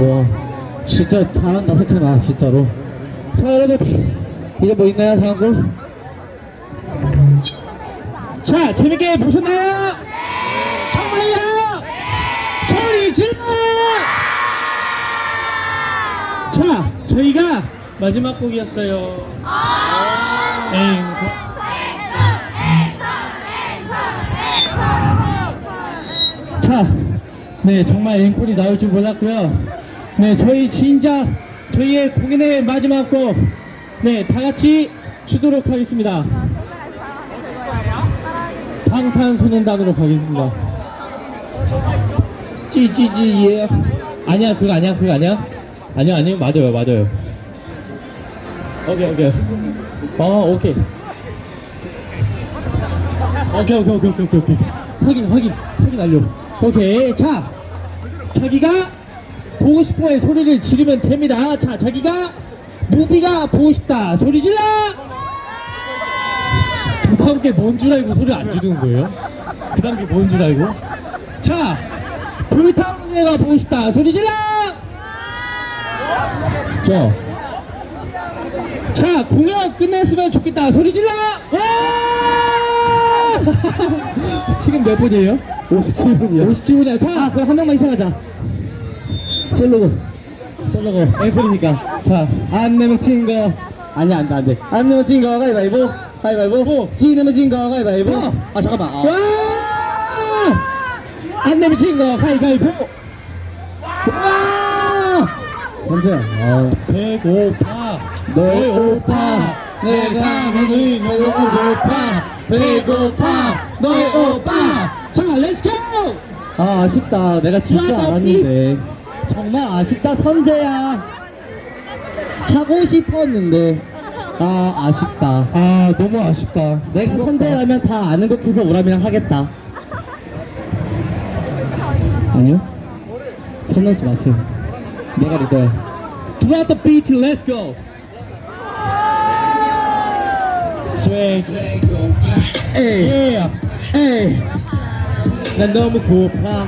뭐 진짜 잘한다 생각나 진짜로 자 여러분 이제 뭐 있나요 다음 거? 자 재밌게 보셨나요? 정말요? 소리 질러! 자 저희가 마지막 곡이었어요 앵콜 자, 네 정말 앵콜이 나올 줄 몰랐고요. 네 저희 진짜 저희의 공연의 마지막 곡, 네 다 같이 추도록 하겠습니다. 방탄소년단으로 가겠습니다. 찌찌찌 예. 아니야 그거 아니야 그거 아니야. 아니야 아니요 맞아요 맞아요. 오케이 오케이. 어 오케이. 오케이 오케이 오케이 오케이 오케이 확인 확인 확인 완료 오케이 자 자기가 보고 싶어의 소리를 지르면 됩니다 자 자기가 무비가 보고 싶다 소리 질러 그 다음 게 뭔 줄 알고 소리 안 지르는 거예요 그 다음 게 뭔 줄 알고 자 불타오르가 보고 싶다 소리 질러 자 자, 공연 끝냈으면 좋겠다. 소리 질러! 와! 지금 몇 분이에요? 57분이요. 57분이야. 자, 그럼 한 명만 이상하자. 솔로고. 솔로고. 앵콜이니까. 자, 안 내면 친 거. 아니야, 안 돼, 안 돼. 안 내면 친 거, 가위바위보. 가위바위보. 지 내면 친 거, 가위바위보. 아, 잠깐만. 아. 와! 안 내면 친 거, 가위바위보. 와! 선재야. 아. 배고파. 너의 오빠. 내가 너를 너무 높아. 배고파. 너의 오빠. 자, 렛츠고! 아, 아쉽다. 내가 진짜 알았는데. 정말 아쉽다, 선재야. 하고 싶었는데. 아, 아쉽다. 아, 너무 아쉽다. 내가 선재라면 다 아는 곡 해서 오라면 하겠다. 아니요? 선 넘지 마세요. 내가 리더야. Throughout the beat, let's go. Swing. 에이, 에이. 난 너무 고파.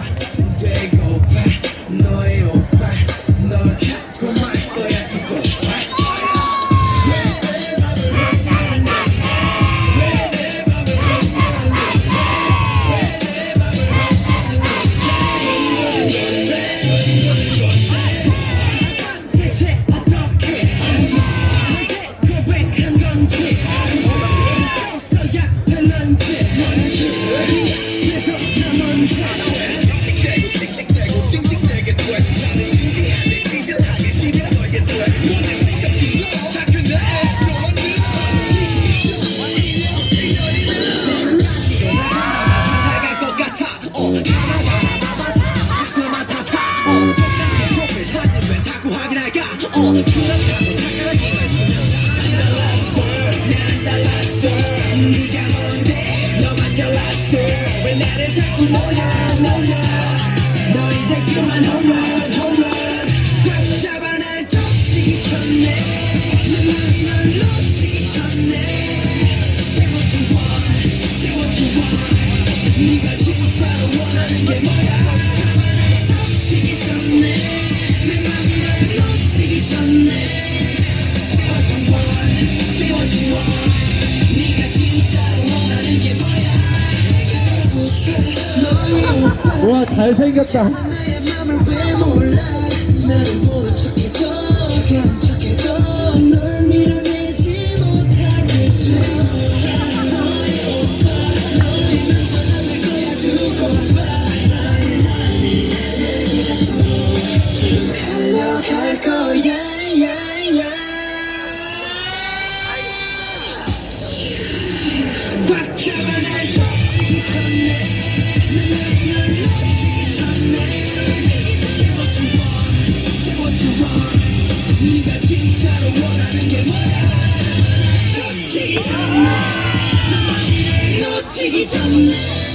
그렇다고 당연한 이것이면 안 달랐어 난 달랐어 나를 자꾸 놀려 놀려. 너 이제 그만 홈런 홈런. 꽉 잡아 날 덮치기 전에 내 맘이 널 놓치기 전에 Say what you want Say what you want 네가 진짜로 원하는 게 뭐야 야, 야. 꽉 잡아 날 덮치기 전에 놓치기 전에